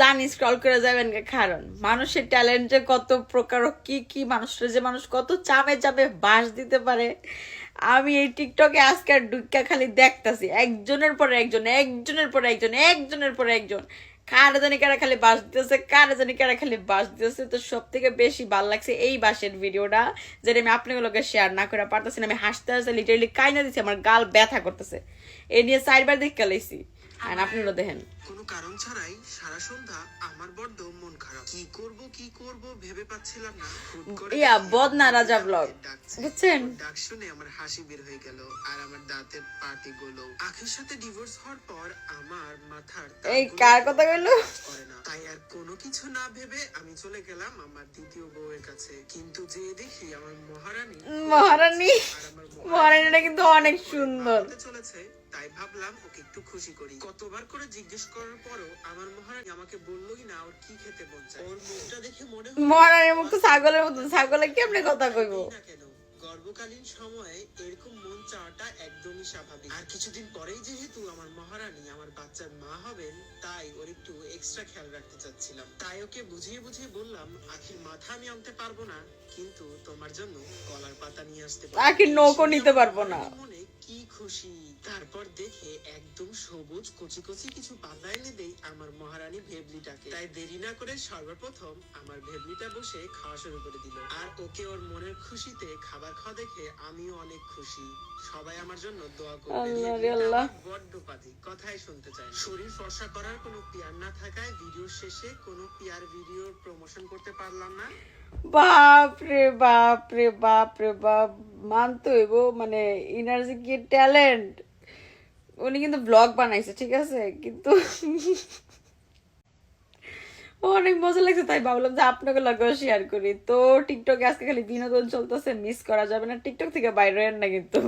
জানি স্ক্রল করে যাবেন কারণ মানুষের ট্যালেন্টে কত প্রকার কি কি মানুষের যে মানুষ কত চামে চামে বাস দিতে পারে। আমি এই টিকটকে আজকে ডুক্কা খালি দেখতাছি, একজনের পর একজন, একজনের পর একজন, একজনের পর একজন। কারা জানি কারা খালি বাস দিতেছে, কারা জানি কারা খালি বাস দিতেছে। তো সব থেকে বেশি ভালো লাগছে এই বাসের ভিডিওটা, যেটা আমি আপনাগুলোকে শেয়ার না করে পারতেছি না। আমি হাসতে হাসতে লিটারেলি কাইনা দিচ্ছি আমার গাল ব্যথা করতেছে। এ নিয়ে চারবার দেখে লাইছি। আর আপনারা দেখেন কোনো কারণ ছাড়াই সারা সন্ধ্যা আমার বড্ড মন খারাপ কি করব কি করব ভেবে পাচ্ছিলাম না ইয়া, বদনা রাজা। ডাকছে। বুঝছেন? ডাক শুনে আমার হাসি বের হয়ে গেল আর আমার দাঁতের পাটি গুলো আখের সাথে ডিভোর্স হওয়ার পর আমার মাথার এই কার কথা কইলো? করে না। তাই আর কোনো কিছু না ভেবে আমি চলে গেলাম আমার দ্বিতীয় বউয়ের কাছে কিন্তু যে দেখি আমার মহারানী মহারানী মহারানীটা কিন্তু অনেক সুন্দর চলেছে তাই ভাবলাম ওকে একটু খুশি করি। কতবার করে জিজ্ঞেস করার পরও আমার মহারানী আমাকে বললোই না ওর কি খেতে মন চায়। ওর মুখটা দেখে মনে হলো মহারানীর মুখ তো ছাগলের মতো ছাগলে কেমনে কথা কইবো? না কেন? গর্ভকালীন সময়ে এরকম মন চাওয়াটা একদমই স্বাভাবিক। আর কিছুদিন পরেই যেহেতু আমার মহারানী আমার বাচ্চার মা হবেন তাই ওর একটু এক্সট্রা খেয়াল রাখতে চাচ্ছিলাম। তাই ওকে বুঝিয়ে বুঝিয়ে বললাম আখির মাথা আমি আনতে পারব না কিন্তু তোমার জন্য কলার পাতা নিয়ে আসতে পারব। আখির নৌকো নিতে পারব না। খুশি। তারপর দেখে একদম সবুজ কচি কচি কিছু পাতা এনে দেই আমার মহারানী ভেবলিটাকে। তাই দেরি না করে সর্বপ্রথম আমার ভেবলিটা বসে খাওয়া শুরু করে দিল। আর ওকে ওর মনের খুশিতে খাবার খাওয়া দেখে আমিও অনেক খুশি। সবাই আমার জন্য দোয়া করবে। বড্ড পাতি কথাই শুনতে চাই শরীর ফর্সা করার কোনো পিয়ার না থাকায় ভিডিও শেষে কোনো পিয়ার ভিডিওর প্রমোশন করতে পারলাম না। বাপ রে বাপ রে বাপ। রে বাপ মানতো হইব মানে ইনার্জি কি ট্যালেন্ট উনি কিন্তু ব্লগ বানাইছে, ঠিক আছে? কিন্তু অনেক মজা লাগছে, তাই ভাবলাম যে আপনাকে লাগেও শেয়ার করি। তো টিকটকে আজকে খালি বিনোদন চলতেছে মিস করা যাবে না। টিকটক থেকে বাইরে না কিন্তু।